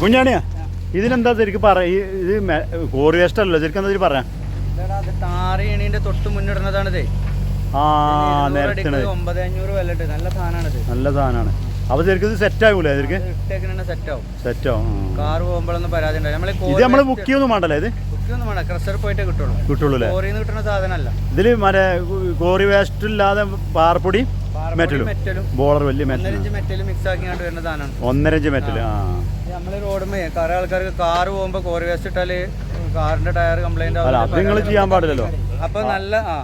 കുഞ്ഞാണിയാ? ഇതിനെന്താ ശരിക്കും പറ ഇത് കോറി വേസ്റ്റ് അല്ലല്ലോ. ശരിക്കും എന്താ പറയാ? ഇതെടാ, അത് ടാറ് ചെയ്യണീന്റെ തൊട്ട് മുന്നിടുന്നതാണിത്. ആ ഒമ്പത് അഞ്ഞൂറ് നല്ല സാധനമാണിത് നല്ല സാധനമാണ് അപ്പൊ ശരിക്കും ഇത് സെറ്റ് ആകൂലേ ശരിക്കും? സെറ്റ് ആവും. പോകുമ്പോഴൊന്നും പരാതി നമ്മൾ ഇത് നമ്മൾ ബുക്ക് ചെയ്യൊന്നും വേണ്ടല്ലേ ഇത്? പോയിട്ടേ കിട്ടുള്ളൂ. കിട്ടുള്ളൂ അല്ലേ? കോറിയിൽ നിന്ന് കിട്ടുന്ന സാധനമല്ല. ഇതിൽ മറ്റേ കോറി വേസ്റ്റ് ഇല്ലാതെ പാർപ്പൊടി മെറ്റലും ബോളർ വലിയ മെറ്റൽ മെറ്റലും മിക്സ് ആക്കി വരുന്ന സാധനമാണ്. ഒന്നരഞ്ച് മെറ്റൽ ആ. നമ്മൾ റോഡുമേ കുറെ ആൾക്കാർക്ക് കാറ് പോകുമ്പോ കോറി വേസ്റ്റ് ഇട്ടാൽ കാറിന്റെ ടയർ കംപ്ലൈന്റ് അല്ല അത് നിങ്ങൾ ചെയ്യാൻ പാടില്ലല്ലോ. അപ്പൊ നല്ല ആ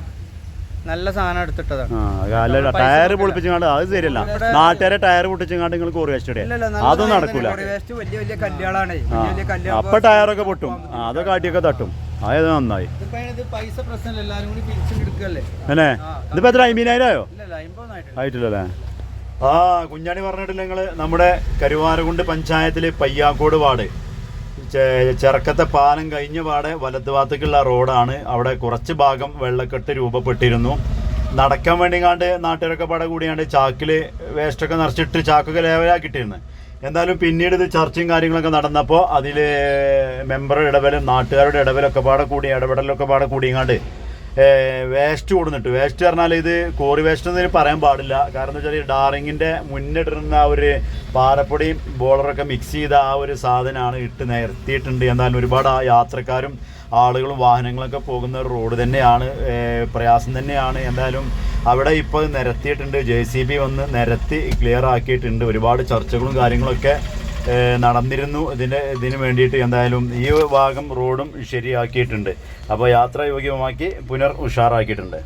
നല്ല സാധനം എടുത്തിട്ടതാണ്. ടയർ പൊളിപ്പിച്ചാണ്ട് അത് ശരിയല്ല. നാട്ടുകാരെ ടയർ പൊട്ടിച്ചാണ്ട് നിങ്ങൾ കോറി വേസ്റ്റ് അതൊന്നും നടക്കൂല. വലിയ വലിയ അപ്പൊ ടയറൊക്കെ പൊട്ടും. അതൊക്കെ അടിയൊക്കെ തട്ടും. അതായത് നന്നായി. അല്ലേ ഇതിപ്പോ എത്ര അമ്പതിനായിരം ആയോ? ആയിട്ടില്ലല്ലേ? ആ കുഞ്ഞാണി പറഞ്ഞിട്ടില്ല നിങ്ങൾ നമ്മുടെ കരുവാരകുണ്ട് പഞ്ചായത്തിലെ പയ്യാക്കോട് വാർഡ്. ചെറുക്കത്തെ ചെറക്കത്തെ പാലം കഴിഞ്ഞ പാടെ വലത്തുഭാഗത്തേക്കുള്ള റോഡാണ്. അവിടെ കുറച്ച് ഭാഗം വെള്ളക്കെട്ട് രൂപപ്പെട്ടിരുന്നു. നടക്കാൻ വേണ്ടിങ്ങാണ്ട് നാട്ടുകാരൊക്കെ പാടെ കൂടിയാണ്ട് ചാക്കിൽ വേസ്റ്റൊക്കെ നിറച്ചിട്ട് ചാക്കൊക്കെ ലേവലാക്കിയിട്ടിരുന്നു എന്തായാലും പിന്നീട് ഇത് ചർച്ചയും കാര്യങ്ങളൊക്കെ നടന്നപ്പോൾ അതിൽ മെമ്പറുടെ ഇടപെലും നാട്ടുകാരുടെ ഇടപെലൊക്കെ പാടെ കൂടി ഇടപെടലൊക്കെ പാടെ കൂടിയങ്ങാണ്ട് വേസ്റ്റ് കൊടുന്നിട്ട്. വേസ്റ്റ് പറഞ്ഞാൽ ഇത് കോറി വേസ്റ്റ് എന്നതിന് പറയാൻ പാടില്ല. കാരണം എന്താ വെച്ചാൽ ഡാറിങ്ങിന്റെ മുന്നിട്ടിരുന്ന ഒരു പാറപ്പൊടിയും ബോളറൊക്കെ മിക്സ് ചെയ്ത ആ ഒരു സാധനമാണ് ഇട്ട് നിരത്തിയിട്ടുണ്ട്. എന്നാലും ഒരുപാട് ആ യാത്രക്കാരും ആളുകളും വാഹനങ്ങളൊക്കെ പോകുന്ന റോഡ് തന്നെയാണ്. പ്രയാസം തന്നെയാണ്. എന്തായാലും അവിടെ ഇപ്പോൾ നിരത്തിയിട്ടുണ്ട്. ജെ സി ബി വന്ന് നിരത്തി ക്ലിയർ ആക്കിയിട്ടുണ്ട്. ഒരുപാട് ചർച്ചകളും കാര്യങ്ങളൊക്കെ നടന്നിരുന്നു. ഇതിന് ഇതിന് വേണ്ടിയിട്ട് എന്തായാലും ഈ ഭാഗം റോഡും ശരിയാക്കിയിട്ടുണ്ട്. അപ്പോൾ യാത്രായോഗ്യമാക്കി പുനർ ഉഷാറാക്കിയിട്ടുണ്ട്.